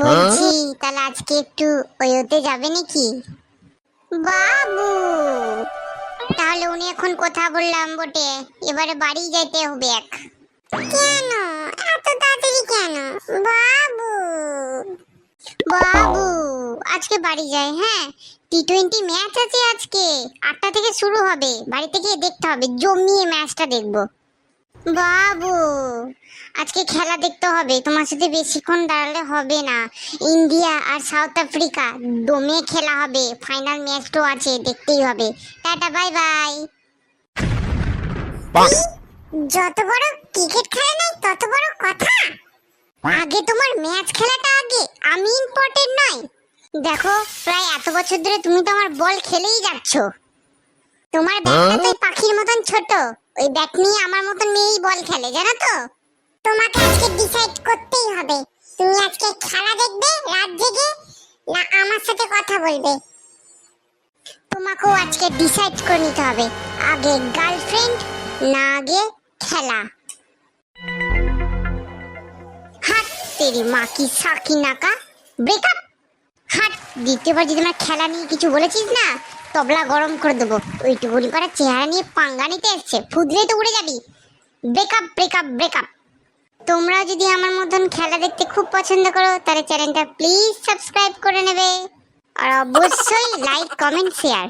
বলছি তাহলে আজকে একটু ওই ওতে যাবে নাকি? বাবু! তাহলে উনি এখন কথা বললাম বটে এবারে বাড়ি যাইতে হবে এক। কেন? এত তাড়াতাড়ি কেন? বাবু! বাবু আজকে বাড়ি যাই হ্যাঁ? টি টোয়েন্টি ম্যাচ আছে আজকে আটটা থেকে শুরু হবে বাড়িতে গিয়ে দেখতে হবে জমিয়ে ম্যাচটা দেখব। বাবু আজকে খেলা দেখতে হবে। তোমার সাথে বেশিক্ষণ দাঁড়ালে হবে না। ইন্ডিয়া আর সাউথ আফ্রিকা দমে খেলা হবে। ফাইনাল ম্যাচটাও আছে দেখতেই হবে। Tata bye bye. যত বড় ক্রিকেট খেলা নাই তত বড় কথা। আগে তোমার ম্যাচ খেলাটা আগে আমি ইম্পর্টেন্ট নয়। দেখো প্রায় এত বছর ধরে তুমি তো আমার বল খেলেই যাচ্ছ। তোমার ব্যাটটা তো পাখির মতন ছোট। ওই ব্যাট নিয়ে আমার মতন মেয়েই বল খেলে, জানো তো? তোমাকে আজকে ডিসাইড করতেই হবে। তুমি আজকে খেলা দেখবে, রাত জেগে, না আমার সাথে কথা বলবে? তোমাকেও আজকে ডিসাইড করে নিতে হবে, আগে গার্লফ্রেন্ড না আগে খেলা। হাট তেরি মা, কি সাকি নাকা। ব্রেকআপ হাট, দ্বিতীয়বার যদি আমার খেলা নিয়ে কিছু বলেছিস না, তবলা গরম করে দেবো। ওইটুকুনি করা চেহারা নিয়ে পাঙ্গা নিতে এসছে ফুদলে তো উড়ে যাবি। ব্রেকআপ ব্রেকআপ ব্রেকআপ তোমরা যদি আমার মতন খেলা দেখতে খুব পছন্দ করো, তাহলে চ্যানেলটা প্লিজ সাবস্ক্রাইব করে নেবে। আর অবশ্যই লাইক কমেন্ট শেয়ার